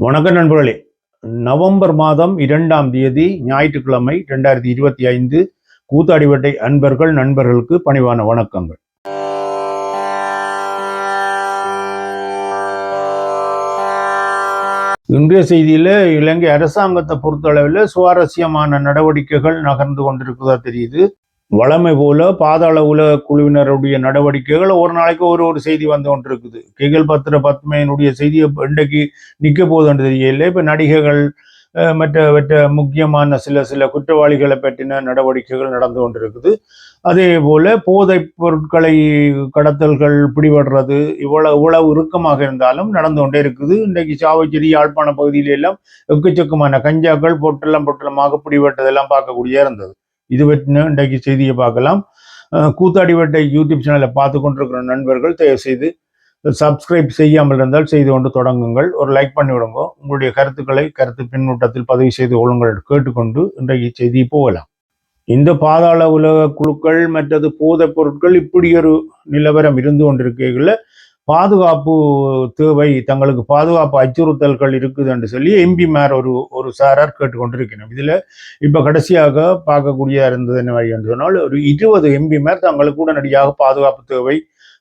வணக்கம் நண்பர்களே. நவம்பர் மாதம் இரண்டாம் தேதி ஞாயிற்றுக்கிழமை ரெண்டாயிரத்தி இருபத்தி ஐந்து கூத்தாடிவட்டை அன்பர்கள் நண்பர்களுக்கு பணிவான வணக்கங்கள். இன்றைய செய்தியில இலங்கை அரசாங்கத்தை பொறுத்தளவில் சுவாரஸ்யமான நடவடிக்கைகள் நகர்ந்து கொண்டிருக்கிறதா தெரியுது. வளமை போல பாதாள உலக குழுவினருடைய நடவடிக்கைகள் ஒரு நாளைக்கு ஒரு ஒரு செய்தி வந்து கொண்டிருக்குது. கிகல் பத்திர பத்மையினுடைய செய்தியை இன்றைக்கு நிற்க போகுதுன்னு தெரியல இப்ப நடிகைகள் மற்ற மற்ற முக்கியமான சில சில குற்றவாளிகளை பற்றின நடவடிக்கைகள் நடந்து கொண்டிருக்குது. அதே போல போதைப் பொருட்களை கடத்தல்கள் பிடிபடுறது இவ்வளவு இவ்வளவு இறுக்கமாக இருந்தாலும் நடந்து கொண்டே இருக்குது. இன்றைக்கு சாவச்சேரி யாழ்ப்பாண பகுதியில எல்லாம் எக்கச்சக்கமான கஞ்சாக்கள் பொட்டெல்லாம் பொட்டலமாக பிடிபட்டதெல்லாம் பார்க்கக்கூடிய இருந்தது. இது பற்றின இன்றைக்கு செய்தியை பார்க்கலாம். அஹ் கூத்தாடிவட்டை யூடியூப் சேனலை பார்த்து கொண்டிருக்கிற நண்பர்கள் தயவு செய்து சப்ஸ்கிரைப் செய்யாமல் இருந்தால் செய்து கொண்டு தொடங்குங்கள். ஒரு லைக் பண்ணி விடுங்க. உங்களுடைய கருத்துக்களை கருத்து பின்னூட்டத்தில் பதிவு செய்து கொள்ளுங்கள் கேட்டுக்கொண்டு இன்றைக்கு செய்தி போகலாம். இந்த பாதாள உலக குழுக்கள் மற்றது போதைப் பொருட்கள் இப்படி ஒரு நிலவரம் இருந்து கொண்டிருக்கையில் பாதுகாப்பு தேவை தங்களுக்கு பாதுகாப்பு அச்சுறுத்தல்கள் இருக்குது என்று சொல்லி எம்பிமார் ஒரு ஒரு சாரார் கேட்டுக்கொண்டிருக்கணும் இதில் இப்போ கடைசியாக பார்க்கக்கூடிய இருந்தது என்ன என்று சொன்னால் ஒரு இருபது எம்பி மேர் தங்களுக்கு உடனடியாக பாதுகாப்பு தேவை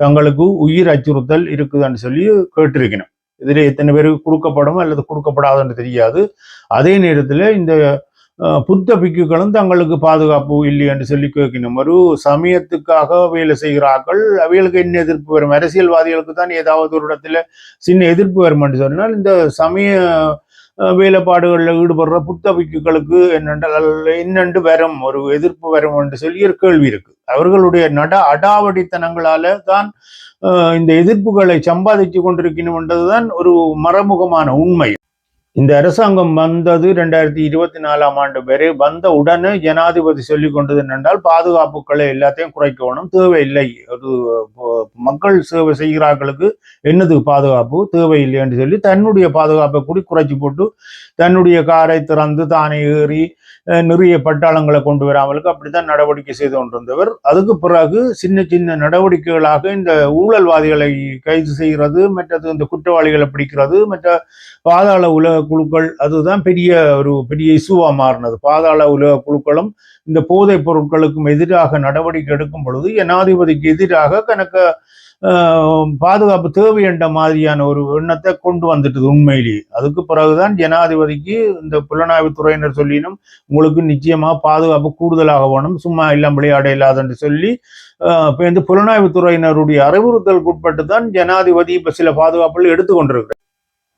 தங்களுக்கு உயிர் அச்சுறுத்தல் இருக்குதுன்னு சொல்லி கேட்டிருக்கணும் இதில் எத்தனை பேருக்கு கொடுக்கப்படும் அல்லது கொடுக்கப்படாதுன்னு தெரியாது. அதே நேரத்தில் இந்த புத்த பிக்குகளும் தங்களுக்கு பாதுகாப்பு இல்லை என்று சொல்லி கேட்கணும் ஒரு சமயத்துக்காக வேலை செய்கிறார்கள். அவைகளுக்கு என்ன எதிர்ப்பு வரும்? அரசியல்வாதிகளுக்கு தான் ஏதாவது ஒரு இடத்துல சின்ன எதிர்ப்பு வரும் என்று சொன்னால் இந்த சமய வேலைப்பாடுகளில் ஈடுபடுற புத்த பிக்குகளுக்கு என்னென்றால் என்னென்று வரும்? ஒரு எதிர்ப்பு வரும் என்று சொல்லி ஒரு கேள்வி இருக்கு. அவர்களுடைய நட அடாவடித்தனங்களால தான் இந்த எதிர்ப்புகளை சம்பாதிச்சு கொண்டிருக்கணும் என்றதுதான் ஒரு மறைமுகமான உண்மை. இந்த அரசாங்கம் வந்தது ரெண்டாயிரத்தி இருபத்தி நாலாம் ஆண்டு வரை. வந்த உடனே ஜனாதிபதி சொல்லி கொண்டது என்றால் பாதுகாப்புகளை எல்லாத்தையும் குறைக்கணும். தேவையில்லை. ஒரு மக்கள் சேவை செய்கிறார்களுக்கு என்னது பாதுகாப்பு? தேவையில்லை என்று சொல்லி தன்னுடைய பாதுகாப்பை கூடி குறைச்சி போட்டு தன்னுடைய காரை திறந்து தானே ஏறி நிறைய பட்டாளங்களை கொண்டு வராமலுக்கு அப்படித்தான் நடவடிக்கை செய்து கொண்டிருந்தவர். அதுக்கு பிறகு சின்ன சின்ன நடவடிக்கைகளாக இந்த ஊழல்வாதிகளை கைது செய்கிறது மற்றது இந்த குற்றவாளிகளை பிடிக்கிறது மற்ற பாதாள உலக குழுக்கள் அதுதான் பெரிய ஒரு பெரிய இசுவா மாறினது. பாதாள உலக குழுக்களும் இந்த போதைப் பொருட்களுக்கும் எதிராக நடவடிக்கை எடுக்கும் பொழுது ஜனாதிபதிக்கு எதிராக கணக்க ஆஹ், பாதுகாப்பு தேவை என்ற மாதிரியான ஒரு எண்ணத்தை கொண்டு வந்துட்டது உண்மையிலேயே. அதுக்கு பிறகுதான் ஜனாதிபதிக்கு இந்த புலனாய்வு துறையினர் சொல்லினும் உங்களுக்கு நிச்சயமா பாதுகாப்பு கூடுதலாக வேணும் சும்மா இல்லாம விளையாட இல்லாதன்னு சொல்லி ஆஹ், இந்த புலனாய்வு துறையினருடைய அறிவுறுத்தலுக்கு உட்பட்டு தான் ஜனாதிபதி இப்போ சில பாதுகாப்புகள் எடுத்துக்கொண்டிருக்கிறார்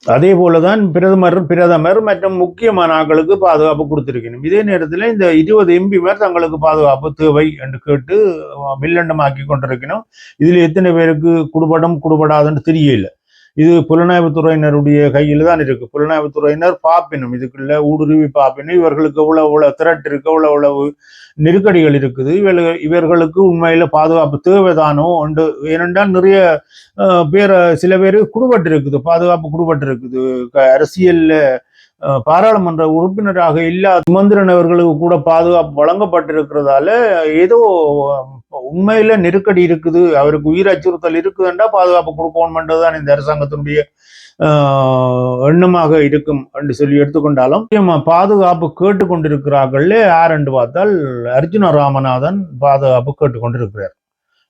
அதே போல தான் பிரதமர் பிரதமர் மற்றும் முக்கியமான ஆட்களுக்கு பாதுகாப்பு கொடுத்திருக்கணும். இதே நேரத்தில் இந்த இருபது எம்பிமார் தங்களுக்கு பாதுகாப்பு தேவை என்று கேட்டு மில்லண்டமாக்கி கொண்டிருக்கணும். இதில் எத்தனை பேருக்கு குடுபடம் குடுபடாதுன்னு தெரியல. இது புலனாய்வுத்துறையினருடைய கையில் தான் இருக்கு. புலனாய்வுத்துறையினர் துறையினர் இதுக்குள்ள ஊடுருவி பாப்பினும். இவர்களுக்கு எவ்வளவு எவ்வளவு திரட்டு இருக்கு எவ்வளவு எவ்வளவு நெருக்கடிகள் இருக்குது. இவர்கள் இவர்களுக்கு உண்மையில பாதுகாப்பு தேவைதானோ உண்டு. ஏனென்றால் நிறைய பேர் சில பேர் குடுபட்டு இருக்குது பாதுகாப்பு குடுபட்டு இருக்குது க- அரசியல்ல பாராளுமன்ற உறுப்பினராக இல்லாத சுமந்திரன் அவர்களுக்கு கூட பாதுகாப்பு வழங்கப்பட்டிருக்கிறதால ஏதோ உண்மையில நெருக்கடி இருக்குது அவருக்கு உயிர் அச்சுறுத்தல் இருக்குதுன்றா பாதுகாப்பு கொடுக்கணும்ன்றதுதான் இந்த அரசாங்கத்தினுடைய ஆஹ், எண்ணமாக இருக்கும் என்று சொல்லி எடுத்துக்கொண்டாலும் பாதுகாப்பு கேட்டுக்கொண்டிருக்கிறார்கள் யார் என்று பார்த்தால் அர்ஜுன ராமநாதன் பாதுகாப்பு கேட்டுக்கொண்டிருக்கிறார்.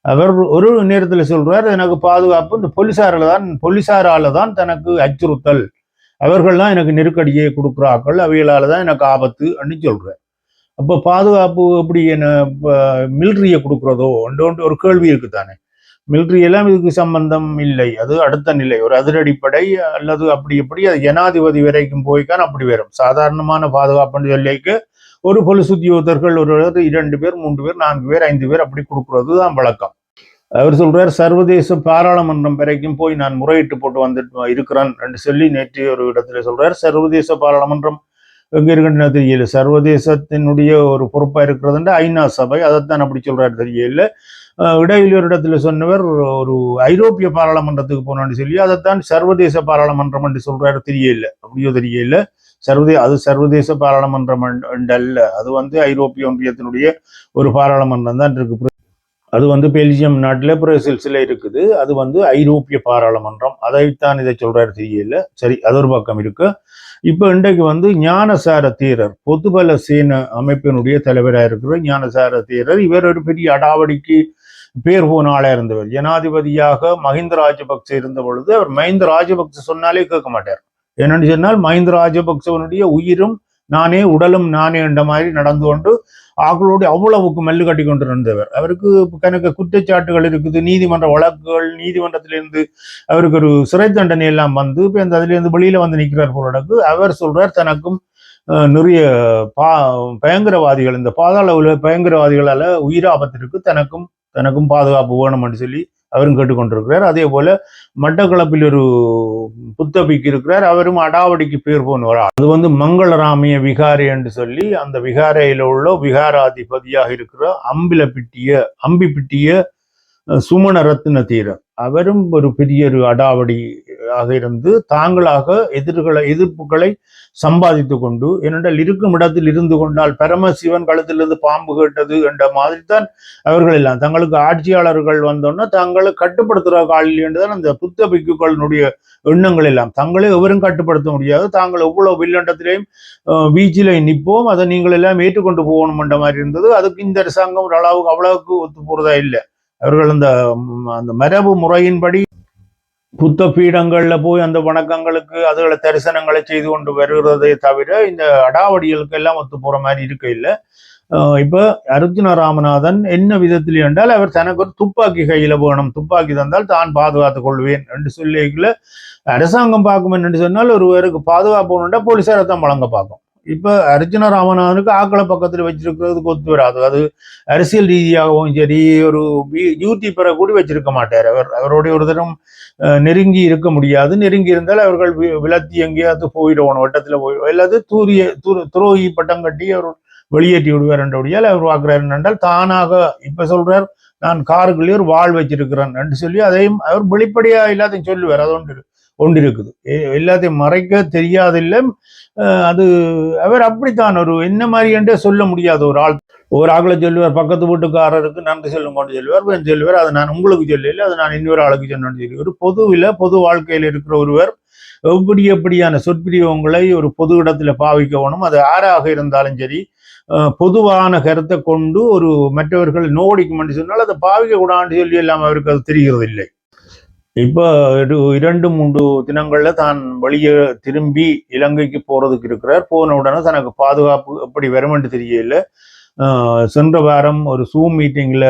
அவர் ஒரு நேரத்தில் சொல்றார் எனக்கு பாதுகாப்பு இந்த போலீசாரில் தான் போலீசாரால தான் தனக்கு அச்சுறுத்தல். அவர்கள் தான் எனக்கு நெருக்கடியை கொடுக்குறார்கள் அவைகளால் தான் எனக்கு ஆபத்து அப்படின்னு சொல்றார். அப்போ பாதுகாப்பு எப்படி என்ன மிலிட்ரியை கொடுக்குறதோ ஒன்று ஒரு கேள்வி இருக்குதானே? மிலிட்ரி எல்லாம் இதுக்கு சம்பந்தம் இல்லை. அது அடுத்த நிலை. ஒரு அதிரடிப்படை அல்லது அப்படி எப்படி அது ஜனாதிபதி வரைக்கும் போய்க்கான் அப்படி வரும். சாதாரணமான பாதுகாப்புன்னு சொல்லிக்கு ஒரு பொலிஸ் உத்தியோகத்தர்கள் ஒரு இரண்டு பேர் மூன்று பேர் நான்கு பேர் ஐந்து பேர் அப்படி கொடுக்கறது தான் வழக்கம். அவர் சொல்றார் சர்வதேச பாராளுமன்றம் வரைக்கும் போய் நான் முறையிட்டு போட்டு வந்துட்டு இருக்கிறேன் என்று சொல்லி நேற்று ஒரு இடத்துல சொல்றார். சர்வதேச பாராளுமன்றம் எங்க இருக்குன்னு தெரியல சர்வதேசத்தினுடைய ஒரு பொறுப்பா இருக்கிறதுன்ற ஐநா சபை. அதைத்தான் அப்படி சொல்றாரு தெரியல. இடையில் ஒரு இடத்துல சொன்னவர் ஒரு ஐரோப்பிய பாராளுமன்றத்துக்கு போனான்னு சொல்லி அதைத்தான் சர்வதேச பாராளுமன்றம் என்று சொல்றாரு தெரியல. அப்படியோ தெரியல. சர்வதே அது சர்வதேச பாராளுமன்றம் அல்ல அது வந்து ஐரோப்பிய ஒன்றியத்தினுடைய ஒரு பாராளுமன்றம் தான் இருக்கு. அது வந்து பெல்ஜியம் நாட்டில் பிரேசில்ஸில் இருக்குது. அது வந்து ஐரோப்பிய பாராளுமன்றம். அதைத்தான் இதை சொல்றாரு தெரியல. சரி அது ஒரு பக்கம் இருக்குது இப்போ இன்றைக்கு வந்து ஞானசார தீரர் பொதுபல சீன அமைப்பினுடைய தலைவராக இருக்கிற ஞானசார தீரர். இவர் ஒரு பெரிய அடாவடிக்கு பேர் போன இருந்தவர். ஜனாதிபதியாக மஹிந்த ராஜபக்ச இருந்த பொழுது அவர் மஹிந்த ராஜபக்ச சொன்னாலே கேட்க மாட்டார். என்னன்னு சொன்னால் மஹிந்த ராஜபக்சவனுடைய உயிரும் நானே உடலும் நானே என்ற மாதிரி நடந்து கொண்டு ஆக்களோடு அவ்வளவுக்கு மெல்லு கட்டி கொண்டு இருந்தவர் அவருக்கு கணக்கு குற்றச்சாட்டுகள் இருக்குது நீதிமன்ற வழக்குகள் நீதிமன்றத்திலிருந்து அவருக்கு ஒரு சிறை தண்டனை எல்லாம் வந்து இப்போ அந்த அதுலேருந்து வெளியில வந்து நிற்கிறார் போலடக்கு அவர் சொல்றார் தனக்கும் நிறைய பா பயங்கரவாதிகள் இந்த பாதாள உலக பயங்கரவாதிகளால உயிராபத்திற்கு தனக்கும் தனக்கும் பாதுகாப்பு வேணும் சொல்லி அவரும் கேட்டுக்கொண்டிருக்கிறார். அதே போல மட்டக்களப்பில் ஒரு புத்தபிக்கு இருக்கிறார். அவரும் அடாவடிக்கு பேர் போனவர். அது வந்து மங்களராமிய விகாரை என்று சொல்லி அந்த விகாரையில் உள்ள விகாராதிபதியாக இருக்கிற அம்பிலப்பிட்டிய அம்பி பிட்டிய சுமண ரத்ன தீரர். அவரும் ஒரு பெரிய ஒரு அடாவடி ஆக இருந்து தாங்களாக எதிர்களை எதிர்ப்புகளை சம்பாதித்து கொண்டு ஏனென்றால் இருக்கும் இடத்தில் இருந்து கொண்டால் பரமசிவன் களத்திலிருந்து பாம்பு கேட்டது என்ற மாதிரி தான் அவர்கள் எல்லாம். தங்களுக்கு ஆட்சியாளர்கள் வந்தோன்னா தங்களை கட்டுப்படுத்துகிற காலில் என்றுதான் அந்த புத்த பிக்குகளினுடைய எண்ணங்கள் எல்லாம். தங்களை எவரும் கட்டுப்படுத்த முடியாது. தாங்கள் எவ்வளவு வில்லண்டத்திலையும் வீச்சில நிற்போம். அதை நீங்கள் எல்லாம் ஏற்றுக்கொண்டு போகணும் என்ற மாதிரி இருந்தது. அதுக்கு இந்த அரசாங்கம் ஒரு அளவுக்கு அவ்வளவுக்கு ஒத்து போறதா இல்லை. அவர்கள் அந்த அந்த மரபு முறையின்படி புத்த பீடங்களில் போய் அந்த வணக்கங்களுக்கு அதுகளை தரிசனங்களை செய்து கொண்டு வருகிறதே தவிர இந்த அடாவடிகளுக்கு எல்லாம் ஒத்து போற மாதிரி இருக்க இல்லை. இப்போ அர்ஜுன ராமநாதன் என்ன விதத்தில் என்றால் அவர் தனக்கு ஒரு துப்பாக்கி கையில வேணும். துப்பாக்கி தந்தால் தான் பாதுகாத்துக் கொள்வேன் என்று சொல்லிக்கல அரசாங்கம் பார்க்கும் என்று சொன்னால் ஒருவருக்கு பாதுகாப்பு வேணும்னா போலீசாரை தான் வழங்க பார்க்கும். இப்ப அர்ஜுன ராமநாதனுக்கு ஆக்களை பக்கத்தில் வச்சிருக்கிறதுக்கு ஒத்து வராது. அது அரசியல் ரீதியாகவும் சரி ஒரு யூடியூப்பரை கூட வச்சிருக்க மாட்டார். அவர் அவருடைய ஒரு தரம் நெருங்கி இருக்க முடியாது. நெருங்கி இருந்தால் அவர்கள் வி- விலத்தி எங்கேயாவது போயிடுவோம் வட்டத்தில் போய் அல்லது தூரிய துரோகி பட்டம் கட்டி அவர் வெளியேற்றி விடுவார் என்றபடியால் அவர் பார்க்கிறார் என்றால் தானாக இப்ப சொல்றார் நான் காருக்குள்ளே ஒரு வாழ் வச்சிருக்கிறேன் என்று சொல்லி அதையும் அவர் வெளிப்படையாக எல்லாத்தையும் சொல்லுவார். அது ஒன்று. ஒன்று இருக்குது எல்லாத்தையும் மறைக்க தெரியாதில்லை. அது அவர் அப்படித்தான் ஒரு என்ன மாதிரி என்றே சொல்ல முடியாத ஒரு ஆள். ஒரு ஆக்களை சொல்லுவார் பக்கத்து வீட்டுக்காரருக்கு நன்றி சொல்லும் கொண்டு சொல்லுவார் பெண் சொல்லுவார் அதை நான் உங்களுக்கு சொல்லல அதை நான் இன்னொரு ஆளுக்கு சொன்னேன்னு சொல்லி. ஒரு பொதுவில் பொது வாழ்க்கையில் இருக்கிற ஒருவர் எப்படி எப்படியான சொற்பிரியவங்களை ஒரு பொது இடத்துல பாவிக்கணும் அது யாராக இருந்தாலும் சரி பொதுவான கருத்தை கொண்டு ஒரு மற்றவர்கள் நோடிக்கும் சொன்னால் அதை பாவிக்க கூடாதுன்னு சொல்லி எல்லாம் அவருக்கு அது தெரிகிறது இல்லை இப்போ இரண்டு மூன்று தினங்கள்ல தான் வெளியே திரும்பி இலங்கைக்கு போறதுக்கு இருக்கிறார். போன உடனே தனக்கு பாதுகாப்பு எப்படி வருமென்று தெரியல. சென்ற வாரம் ஒரு சூம் மீட்டிங்ல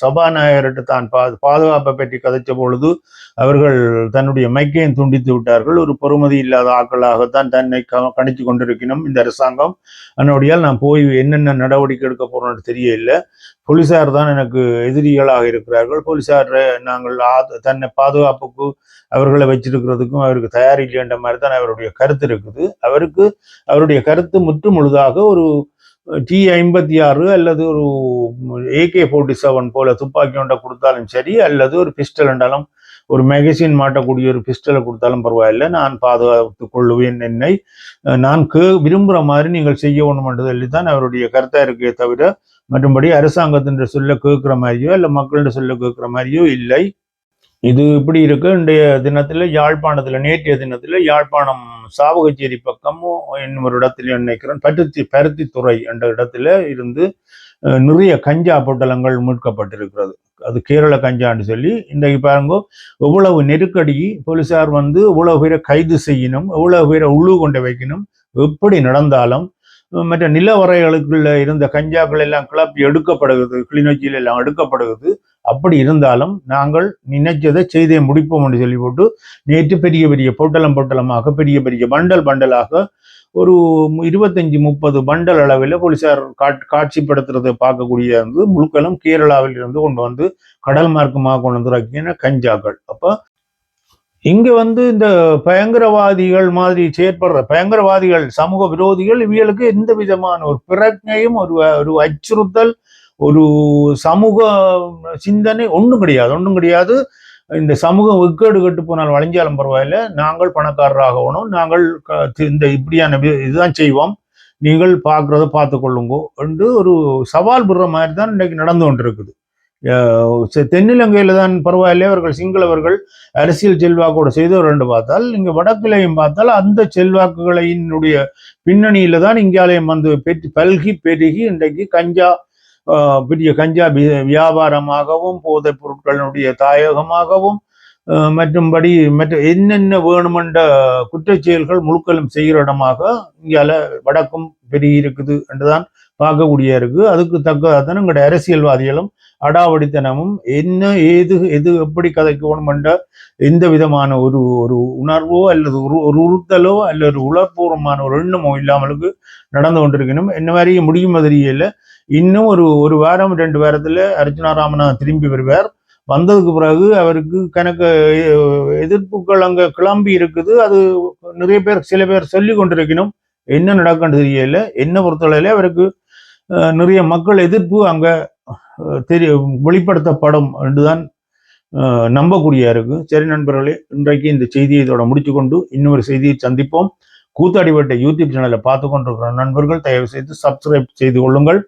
சபாநாயகர்கிட்ட தான் பா பாதுகாப்பை பற்றி கதைச்ச பொழுது அவர்கள் தன்னுடைய மைக்கையும் துண்டித்து விட்டார்கள். ஒரு பொறுமதி இல்லாத ஆட்களாகத்தான் தன்னை க- கணித்து கொண்டிருக்கணும் இந்த அரசாங்கம். அதனுடையால் நான் போய் என்னென்ன நடவடிக்கை எடுக்க போறோம்னு தெரியல போலீசார் தான் எனக்கு எதிரிகளாக இருக்கிறார்கள். போலீசார் நாங்கள் ஆ- தன்னை பாதுகாப்புக்கு அவர்களை வச்சிருக்கிறதுக்கும் அவருக்கு தயார் மாதிரி தான் அவருடைய கருத்து இருக்குது. அவருக்கு அவருடைய கருத்து முற்று முழுதாக ஒரு டி ஐம்பத்தி ஆறு அல்லது ஒரு ஏகே ஃபோர்ட்டி செவன் போல துப்பாக்கி ஒன்றை கொடுத்தாலும் சரி அல்லது ஒரு பிஸ்டல் என்றாலும் ஒரு மேகசின் மாட்டக்கூடிய ஒரு பிஸ்டலை கொடுத்தாலும் பரவாயில்லை. நான் பாதுகாத்துக் கொள்ளுவேன் என்னை. நான் கே விரும்புகிற மாதிரி நீங்கள் செய்ய வேணும் என்று சொல்லி தான் அவருடைய கருத்தாக இருக்கே தவிர மற்றும்படி அரசாங்கத்தின் சொல்ல கேட்குற மாதிரியோ இல்லை மக்கள்கிட்ட சொல்ல கேட்குற மாதிரியோ இல்லை. இது இப்படி இருக்கு. இன்றைய தினத்துல யாழ்ப்பாணத்துல நேற்றைய தினத்துல யாழ்ப்பாணம் சாவகச்சேரி பக்கமும் இன்னும் ஒரு இடத்துல நினைக்கிறேன். பருத்தி பருத்தித்துறை என்ற இடத்துல இருந்து நிறைய கஞ்சா பொட்டலங்கள் மீட்கப்பட்டிருக்கிறது. அது கேரள கஞ்சான்னு சொல்லி இன்றைக்கு பாருங்க எவ்வளவு நெருக்கடி போலீசார் வந்து எவ்வளவு பேரை கைது செய்யணும் எவ்வளவு பேரை உள்ளு கொண்டு வைக்கணும் எப்படி நடந்தாலும் மற்ற நிலவரைகளுக்குள்ள இருந்த கஞ்சாக்கள் எல்லாம் கிளப்பி எடுக்கப்படுகிறது கிளிநொச்சியில் எல்லாம் எடுக்கப்படுகிறது. அப்படி இருந்தாலும் நாங்கள் நினைச்சதை செய்தே முடிப்போம் என்று சொல்லி போட்டு நேற்று பெரிய பெரிய பொட்டலம் பொட்டலமாக பெரிய பெரிய பண்டல் பண்டலாக ஒரு இருபத்தஞ்சி முப்பது பண்டல் அளவில் போலீசார் காட் காட்சிப்படுத்துறதை பார்க்கக்கூடிய வந்து முழுக்களும் கேரளாவில் இருந்து கொண்டு வந்து கடல் மார்க்கமாக கொண்டு வந்து கஞ்சாக்கள். அப்போ இங்க வந்து இந்த பயங்கரவாதிகள் மாதிரி செயற்படுற பயங்கரவாதிகள் சமூக விரோதிகள் இவங்களுக்கு எந்த விதமான ஒரு பிரஜையும் ஒரு ஒரு அச்சுறுத்தல் ஒரு சமூக சிந்தனை ஒன்றும் கிடையாது. ஒன்றும் கிடையாது. இந்த சமூகம் வெக்கேடு கெட்டு போனால் வளைஞ்சாலும் பரவாயில்ல. நாங்கள் பணக்காரராகணும் நாங்கள் க- இந்த இப்படியான இதுதான் செய்வோம். நீங்கள் பார்க்குறத பார்த்து கொள்ளுங்கோ என்று ஒரு சவால் விடுற மாதிரி தான் இன்றைக்கு நடந்து கொண்டிருக்குது. தென்னிலங்கையில் தான் பரவாயில்லை. அவர்கள் சிங்களவர்கள் அரசியல் செல்வாக்கோடு செய்தவர் என்று பார்த்தால் இங்கே வடக்கிலையும் பார்த்தால் அந்த செல்வாக்குகளினுடைய பின்னணியில் தான் இங்காலயம் வந்து பெற்று பல்கி பெருகி இன்றைக்கு கஞ்சா ஆஹ், பெரிய கஞ்சா வியாபாரமாகவும் போதைப் பொருட்களினுடைய தாயகமாகவும் மற்றும்படி மற்ற என்னென்ன வேணுமென்ற குற்றச் செயல்கள் முழுக்கலும் செய்கிற இடமாக இங்கால வடக்கும் பெருகி இருக்குது என்றுதான் பார்க்கக்கூடிய இருக்கு. அதுக்கு தக்க எங்களுடைய அரசியல்வாதிகளும் அடாவடித்தனமும் என்ன ஏது எது எப்படி கதைக்கணும் என்ற எந்த விதமான ஒரு ஒரு உணர்வோ அல்லது ஒரு ஒரு உறுத்தலோ அல்லது ஒரு உளப்பூர்வமான ஒரு எண்ணமோ இல்லாமலுக்கு நடந்து கொண்டிருக்கணும். என்ன மாதிரி முடியும் மாதிரியே இன்னும் ஒரு ஒரு வாரம் ரெண்டு வாரத்தில் அர்ஜுனா ராமநாதன் திரும்பி வருவார். வந்ததுக்கு பிறகு அவருக்கு கணக்கு எதிர்ப்புகள் அங்கே கிளம்பி இருக்குது. அது நிறைய பேர் சில பேர் சொல்லி கொண்டிருக்கணும். என்ன நடக்குன்னு தெரியல. என்ன பொறுத்தளவில் அவருக்கு நிறைய மக்கள் எதிர்ப்பு அங்க தெரிய வெளிப்படுத்தப்படும் என்றுதான் நம்பக்கூடியா நம்பக்கூடிய இருக்கு. சரி நண்பர்களே இன்றைக்கு இந்த செய்தியை இதோட முடிச்சுக்கொண்டு இன்னொரு செய்தியை சந்திப்போம். கூத்தாடிவட்ட யூடியூப் சேனலை பார்த்து கொண்டிருக்கிற நண்பர்கள் தயவு செய்து சப்ஸ்கிரைப் செய்து கொள்ளுங்கள்.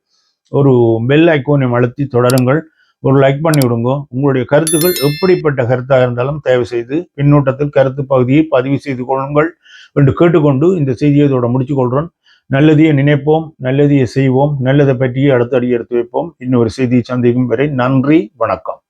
ஒரு பெல் ஐக்கோனையும் அழுத்தி தொடருங்கள். ஒரு லைக் பண்ணி விடுங்க. உங்களுடைய கருத்துக்கள் எப்படிப்பட்ட கருத்தாக இருந்தாலும் தயவு செய்து பின்னூட்டத்தில் கருத்து பகுதியை பதிவு செய்து கொள்ளுங்கள் என்று கேட்டுக்கொண்டு இந்த செய்தியை இதோட முடிச்சு கொள்கிறோம் நல்லதையே நினைப்போம் நல்லதையே செய்வோம் நல்லதை பற்றியே அடுத்த அடி எடுத்து வைப்போம். இன்னொரு செய்தியை சந்திக்கும் வரை நன்றி வணக்கம்.